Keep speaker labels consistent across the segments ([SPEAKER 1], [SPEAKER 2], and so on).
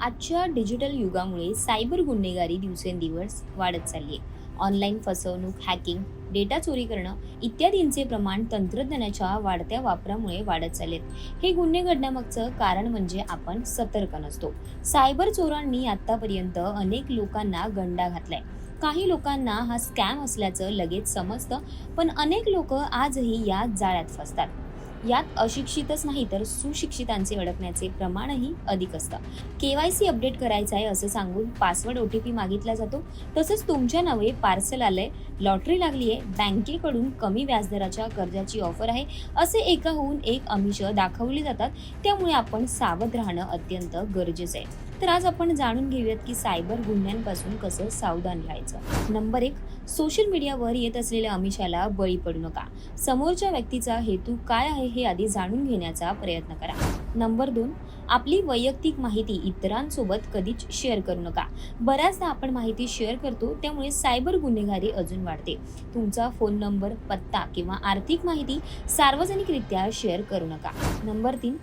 [SPEAKER 1] आजच्या digital युगामुळे cyber गुन्हेगारी दिवसेंदिवस वाढत चालली आहे. ऑनलाईन फसवणूक हॅकिंग डेटा चोरी करणं इत्यादींचे प्रमाण तंत्रज्ञानाच्या वाढत्या वापरामुळे वाढत चाललेत हे गुन्हे घडण्यामागचं कारण म्हणजे आपण सतर्क नसतो. सायबर चोरांनी आतापर्यंत अनेक लोकांना गंडा घातलाय. काही लोकांना हा स्कॅम असल्याचं लगेच समजतं पण अनेक लोक आजही या जाळ्यात फसतात. यात अशिक्षितच नाही तर सुशिक्षितांचे अडकण्याचे प्रमाणही अधिक असतं. केवायसी अपडेट करायचं आहे असं सांगून पासवर्ड ओ टी पी मागितला जातो. तसंच तुमच्या नावे पार्सल आलंय लॉटरी लागली आहे बँकेकडून कमी व्याजदराच्या कर्जाची ऑफर आहे असे एकाहून एक अमिष दाखवली जातात. त्यामुळे आपण सावध राहणं अत्यंत गरजेचं आहे. तर आज आपण जाणून घेऊयात की सायबर गुन्ह्यांपासून कसं सावधान राहायचं. नंबर एक सोशल मीडियावर येत असलेल्या अमिषाला बळी पडू नका. समोरच्या व्यक्तीचा हेतू काय आहे हे आधी जाणून घेण्याचा प्रयत्न करा. नंबर दोन आपली वैयक्तिक माहिती इतरांसोबत कधीच शेअर करू नका. बऱ्याचदा आपण माहिती शेअर करतो त्यामुळे सायबर गुन्हेगारी अजून वाढते. तुमचा फोन नंबर पत्ता किंवा आर्थिक माहिती सार्वजनिकरित्या शेअर करू नका. नंबर तीन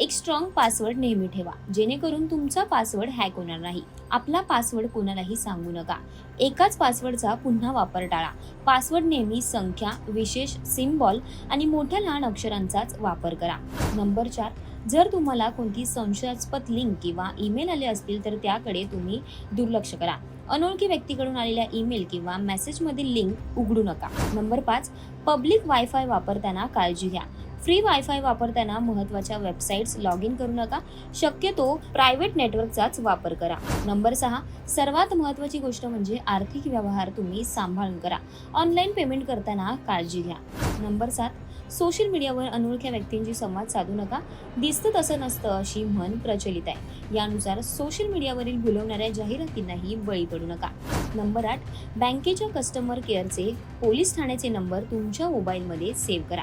[SPEAKER 1] एक स्ट्रॉंग पासवर्ड नेहमी ठेवा. जेणेकरून तुमचा पासवर्ड हॅक होणार नाही. आपला पासवर्ड कोणालाही सांगू नका. एकाच पासवर्डचा पुन्हा वापर टाळा. पासवर्ड नेहमी संख्या विशेष सिम्बॉल आणि मोठ्या लहान अक्षरांचाच वापर करा. नंबर चार जर तुम्हाला कोणती संशयास्पद लिंक किंवा ईमेल आले असतील तर त्याकडे तुम्ही दुर्लक्ष करा. अनोळखी व्यक्तीकडून आलेल्या ईमेल किंवा मेसेजमधील लिंक उघडू नका. नंबर पाच पब्लिक वायफाय वापरताना काळजी घ्या. फ्री वायफाय वापरताना महत्त्वाच्या वेबसाईट्स लॉग इन करू नका. शक्यतो प्रायव्हेट नेटवर्कचाच वापर करा. नंबर सहा सर्वात महत्त्वाची गोष्ट म्हणजे आर्थिक व्यवहार तुम्ही सांभाळून करा. ऑनलाईन पेमेंट करताना काळजी घ्या. नंबर सात सोशल मीडियावर अनोळख्या व्यक्तींशी संवाद साधू नका. दिसतं तसं नसतं अशी म्हण प्रचलित आहे. यानुसार सोशल मीडियावरील भुलवणाऱ्या जाहिरातींनाही बळी पडू नका. नंबर आठ बँकेच्या कस्टमर केअरचे पोलीस ठाण्याचे नंबर तुमच्या मोबाईलमध्ये सेव्ह करा.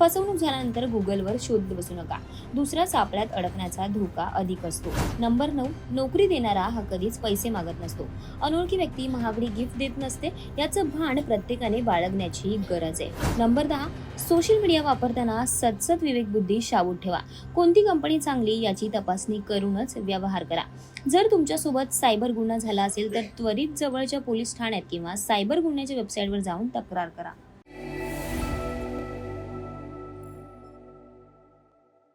[SPEAKER 1] फसवणूक झाल्यानंतर गुगलवर शोध बसू नका. दुसऱ्या सापळ्यात अडकण्याचा धोका अधिक असतो. नंबर नऊ नोकरी देणारा हा कधीच पैसे मागत नसतो. अनोळखी व्यक्ती महागडी गिफ्ट देत नसते याचं भान प्रत्येकाने बाळगण्याची गरज आहे. नंबर दहा सोशल मीडिया वापरताना सतसत विवेकबुद्धी शाबूत ठेवा. कोणती कंपनी चांगली याची तपासणी करूनच व्यवहार करा. जर तुमच्यासोबत सायबर गुन्हा झाला असेल तर त्वरित जवळच्या पोलीस ठाण्यात किंवा सायबर गुन्ह्याच्या वेबसाईटवर जाऊन तक्रार करा.